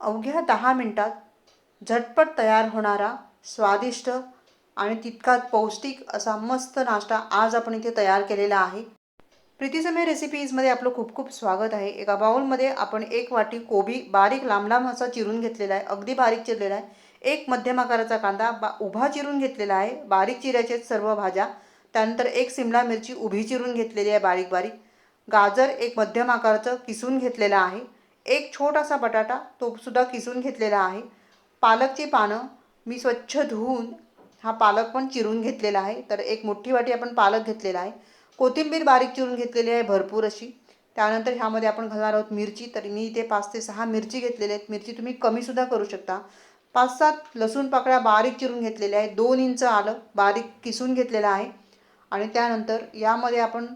अवघ्या दहा मिनटात झटपट तयार होणारा स्वादिष्ट आणि तितकाच पौष्टिक असा मस्त नाश्ता आज आपण इथे तयार केलेला आहे. प्रीतीसमय रेसिपीजमध्ये आपलं खूप खूप स्वागत आहे. एका बाउलमध्ये आपण एक वाटी कोबी बारीक लांब लांब असा चिरून घेतलेला आहे. अगदी बारीक चिरलेला आहे. एक मध्यम आकाराचा कांदा बा उभा चिरून घेतलेला आहे. बारीक चिरायचे सर्व भाज्या. त्यानंतर एक सिमला मिरची उभी चिरून घेतलेली आहे बारीक बारीक गाजर एक मध्यम आकाराचं किसून घेतलेलं आहे. एक छोटासा बटाटा तो सुद्धा किसून घेतलेला आहे. पालकची पानं मी स्वच्छ धुवून हा पालक पण चिरून घेतलेला आहे. तर एक मोठी वाटी आपण पालक घेतलेला आहे. कोथिंबीर बारीक चिरून घेतलेली आहे भरपूर अशी. त्यानंतर ह्यामध्ये आपण घालणार आहोत मिरची. तर मी इथे पाच ते सहा मिरची घेतलेल्या आहेत. मिरची तुम्ही कमीसुद्धा करू शकता. पाच सात लसूण पाकळ्या बारीक चिरून घेतलेल्या आहेत. दोन इंच आलं बारीक किसून घेतलेलं आहे. आणि त्यानंतर यामध्ये आपण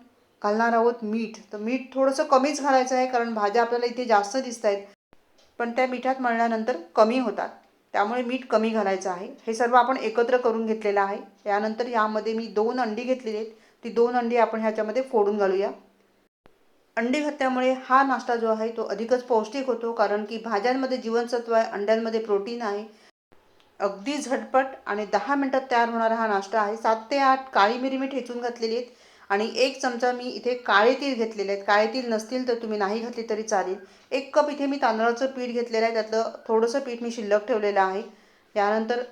घालणार आहोत मीठ. तर मीठ थोडंसं कमीच घालायचं आहे कारण भाज्या आपल्याला इथे जास्त दिसत आहेत. पण त्या मिठात मळल्यानंतर कमी होतात. त्यामुळे मीठ कमी घालायचं आहे. हे सर्व आपण एकत्र करून घेतलेलं आहे. त्यानंतर यामध्ये मी दोन अंडी घेतलेली आहेत. ती दोन अंडी आपण ह्याच्यामध्ये फोडून घालूया. अंडी घातल्यामुळे हा नाश्ता जो आहे तो अधिकच पौष्टिक होतो कारण की भाज्यांमध्ये जीवनसत्व आहे अंड्यांमध्ये प्रोटीन आहे. अगदी झटपट आणि दहा मिनटात तयार होणारा हा नाश्ता आहे. सात ते आठ काळी मिरी मी ठेचून घातलेली आहेत. आणि एक चमचा मी इथे काळे तीळ घेतलेले आहेत. काळे तीळ नसतील तर तुम्ही नाही घातली तरी चालेल. एक कप इथे मी तांदळाचं पीठ घेतलेलं आहे. त्यातलं थोडंसं पीठ मी शिल्लक ठेवलेलं आहे. त्यानंतर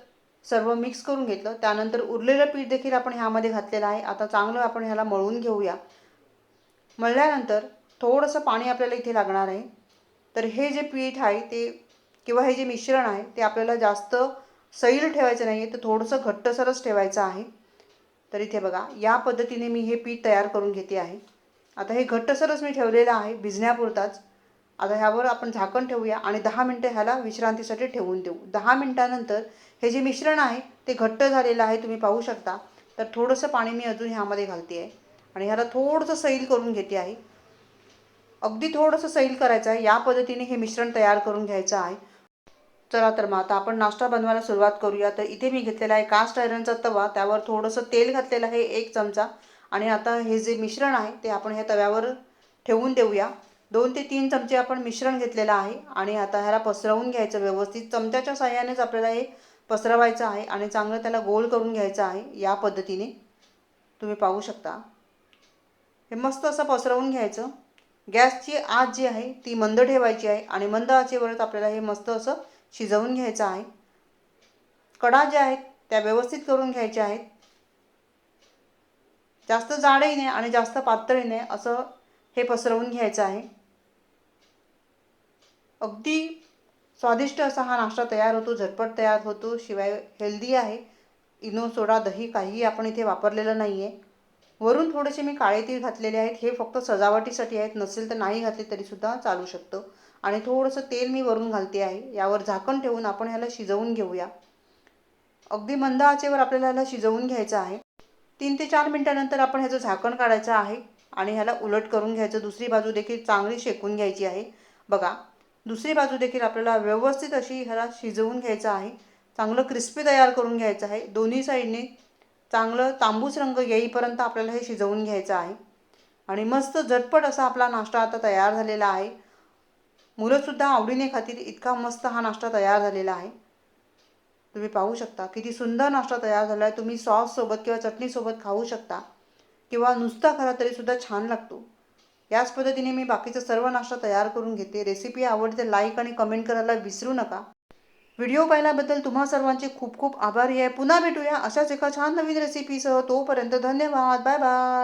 सर्व मिक्स करून घेतलं. त्यानंतर उरलेलं पीठ देखील आपण ह्यामध्ये घातलेलं आहे. आता चांगलं आपण ह्याला मळून घेऊया. मळल्यानंतर थोडंसं पाणी आपल्याला इथे लागणार आहे. तर हे जे पीठ आहे ते किंवा हे जे मिश्रण आहे ते आपल्याला जास्त सैल ठेवायचं नाही आहे तर थोडंसं घट्टसरच ठेवायचं आहे. तर इथे बघा या पद्धतीने मी हे पीठ तयार करून घेते आहे. आता हे घट्टसरच मी ठेवलेलं आहे भिजण्यापुरताच. आता ह्यावर आपण झाकण ठेवूया आणि दहा मिनटं ह्याला विश्रांतीसाठी ठेवून देऊ. दहा मिनटानंतर हे जे मिश्रण आहे ते घट्ट झालेलं आहे तुम्ही पाहू शकता. तर थोडंसं पाणी मी अजून ह्यामध्ये घालते आहे. आणि ह्याला थोडंसं सैल करून घेते आहे. अगदी थोडंसं सैल करायचं आहे. या पद्धतीने हे मिश्रण तयार करून घ्यायचं आहे. चला तर मग आता आपण नाश्ता बनवायला सुरुवात करूया. तर इथे मी घेतलेला आहे कास्ट आयरनचा तवा. त्यावर थोडंसं तेल घातलेलं आहे एक चमचा. आणि आता हे जे मिश्रण आहे ते आपण ह्या तव्यावर ठेवून देऊया. दोन ते तीन चमचे आपण मिश्रण घेतलेलं आहे. आणि आता ह्याला पसरवून घ्यायचं व्यवस्थित. चमच्याच्या साह्यानेच आपल्याला हे पसरवायचं आहे आणि चांगलं त्याला गोल करून घ्यायचं आहे या पद्धतीने. तुम्ही पाहू शकता. हे मस्त असं पसरवून घ्यायचं. गॅसची आग जी आहे ती मंद ठेवायची आहे. आणि मंद आचेवरच आपल्याला हे मस्त असं शिजवून घ्यायचं आहे. कडा ज्या आहेत त्या व्यवस्थित करून घ्यायच्या आहेत. जास्त जाडही नाही आणि जास्त पातळी नाही असं हे पसरवून घ्यायचं आहे. अगदी स्वादिष्ट असा हा नाश्ता तयार होतो झटपट तयार होतो शिवाय हेल्दी आहे. इनो सोडा दही काहीही आपण इथे वापरलेलं नाही आहे वरून थोडेसे मी काळे तीळ घातलेले आहेत. हे फक्त सजावटीसाठी आहेत. नसेल तर नाही घातले तरीसुद्धा चालू शकतं. आणि थोडंसं तेल मी वरून घालते आहे. यावर झाकण ठेवून आपण ह्याला शिजवून घेऊया. अगदी मंद आचेवर आपल्याला ह्याला शिजवून घ्यायचं आहे. तीन ते चार मिनटानंतर आपण ह्याचं झाकण काढायचं आहे आणि ह्याला उलट करून घ्यायचं. दुसरी बाजू देखील चांगली शेकून घ्यायची आहे. बघा दुसरी बाजू देखील आपल्याला व्यवस्थित अशी ह्याला शिजवून घ्यायचं आहे. चांगलं क्रिस्पी तयार करून घ्यायचं आहे. दोन्ही साईडने चांगलं तांबूस रंग येईपर्यंत आपल्याला हे शिजवून घ्यायचं आहे. आणि मस्त झटपट असा आपला नाश्ता आता तयार झालेला आहे. मुलंसुद्धा आवडीने खातील इतका मस्त हा नाश्ता तयार झालेला आहे. तुम्ही पाहू शकता किती सुंदर नाश्ता तयार झाला आहे तुम्ही सॉससोबत किंवा चटणीसोबत खाऊ शकता. किंवा नुसता खाला तरीसुद्धा छान लागतो. याच पद्धतीने मी बाकीचा सर्व नाश्ता तयार करून घेते. रेसिपी आवडते लाईक आणि कमेंट करायला विसरू नका. व्हिडिओ पाहिल्याबद्दल तुम्हा सर्वांचे खूप खूप आभारी आहे. पुन्हा भेटूया अशाच एका छान नवीन रेसिपीसह. तोपर्यंत धन्यवाद. Bye bye.